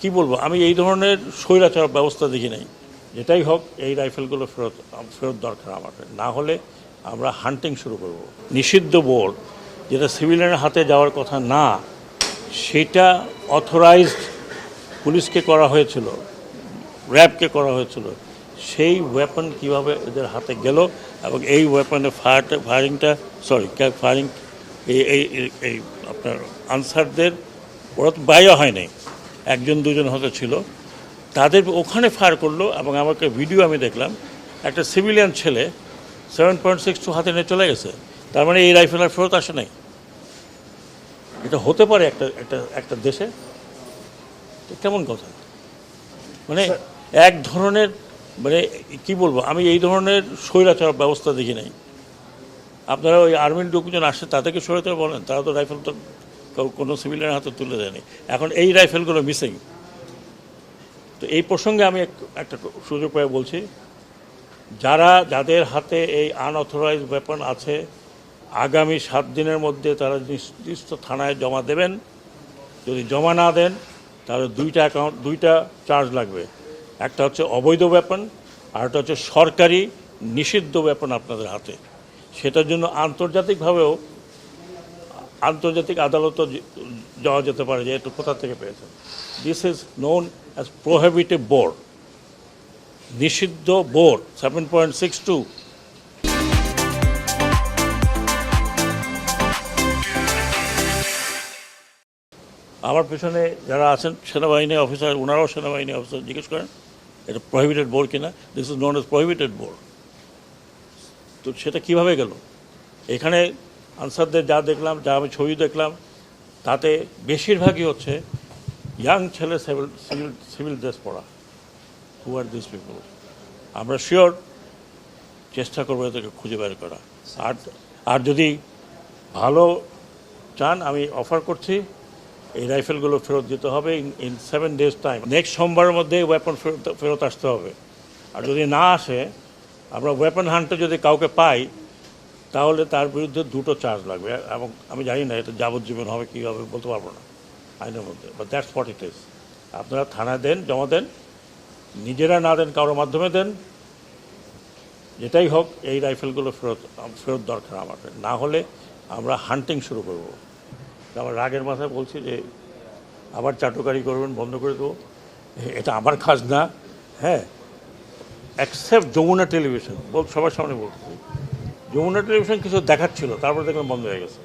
কি বলব? আমি এই ধরনের স্বৈরাচার ব্যবস্থা দেখি নাই। যেটাই হোক, এই রাইফেলগুলো ফেরত ফেরত দরকার আমাদের না হলে আমরা হান্টিং শুরু করব। নিষিদ্ধ বোর্ড, যেটা সিভিলিয়ানের হাতে যাওয়ার কথা না, সেটা অথরাইজড পুলিশকে করা হয়েছিল, র্যাবকে করা হয়েছিল। সেই ওয়েপন কীভাবে এদের হাতে গেল এবং এই ওয়েপনের ফায়ারটা ফায়ারিংটা সরি ফায়ারিং এই- এই আপনার আনসারদের ওরা তো বাইরে হয়নি একজন দুজন হয়তো ছিল। তাদের ওখানে ফায়ার করল এবং আমাকে ভিডিও আমি দেখলাম। একটা সিভিলিয়ান ছেলে সেভেন পয়েন্ট সিক্স টু হাতে নিয়ে চলে গেছে। তার মানে এই রাইফেল আর ফেরত আসে নাই। এটা হতে পারে একটা একটা একটা দেশে। কেমন কথা? মানে এক ধরনের মানে কি বলব আমি এই ধরনের স্বৈরাচার ব্যবস্থা দেখি নাই। আপনারা ওই আর্মির লোকজন আসে তাদেরকে স্বৈরাচার বলেন তারা তো রাইফেল তো কাউ- কোনো সিভিলিয়ানের হাতে তুলে দেয়নি। এখন এই রাইফেলগুলো মিসিং তো এই প্রসঙ্গে আমি একটা সুযোগ পাই বলছি, যারা যাদের হাতে এই আনঅথরাইজ ওয়েপন আছে, আগামী সাত দিনের মধ্যে তারা নির্দিষ্ট থানায় জমা দেবেন। যদি জমা না দেন, তাহলে দুইটা অ্যাকাউন্ট দুইটা চার্জ লাগবে। একটা হচ্ছে অবৈধ ব্যাপন আর একটা হচ্ছে সরকারি নিষিদ্ধ ব্যাপন আপনাদের হাতে। সেটার জন্য আন্তর্জাতিকভাবেও আন্তর্জাতিক আদালতও যাওয়া যেতে পারে যে এটা কোথা থেকে পেয়েছেন this is known as prohibited board নিষিদ্ধ board seven point six two আমার পেছনে যারা আছেন, সেনাবাহিনী অফিসার ওনারাও সেনাবাহিনী অফিসার জিজ্ঞেস করেন, এটা প্রহিবিটেড বোর্ড কিনা? This is known as prohibited board তো সেটা কীভাবে গেল? এখানে আনসারদের যা দেখলাম, যা আমি ছবি দেখলাম, তাতে বেশিরভাগই হচ্ছে ইয়াং ছেলে সিভিল সিভিল সিভিল ড্রেস পরা হু আর দিস পিপল আমরা শিওর চেষ্টা করব এদেরকে খুঁজে বের করা। আর আর যদি ভালো চান, আমি অফার করছি। এই রাইফেলগুলো ফেরত দিতে হবে in seven days time next সোমবারের মধ্যে ওয়েপন ফেরত ফেরত আসতে হবে। আর যদি না আসে, আমরা ওয়েপন হান্টে যদি কাউকে পাই তাহলে তার বিরুদ্ধে দুটো চার্জ লাগবে, এবং আমি জানি না এটা যাবজ্জীবন হবে, কী হবে, বলতে পারব না, আইনের মধ্যে but that's what it is আপনারা থানায় দেন, জমা দেন, নিজেরা না দেন, কারোর মাধ্যমে দেন, যেটাই হোক, এই রাইফেলগুলো ফেরত ফেরত দরকার আমাদের। না হলে আমরা হান্টিং শুরু করব। আমার রাগের মাথায় বলছি যে, আবার চাটুকারি করবেন, বন্ধ করে দেবো। এটা আমার কাজ না হ্যাঁ অ্যাকসেপ্ট যমুনা টেলিভিশন বল, সবার সামনে বলতেছি। যমুনা টেলিভিশন কিছু দেখাচ্ছিল তারপর দেখলাম বন্ধ হয়ে গেছে।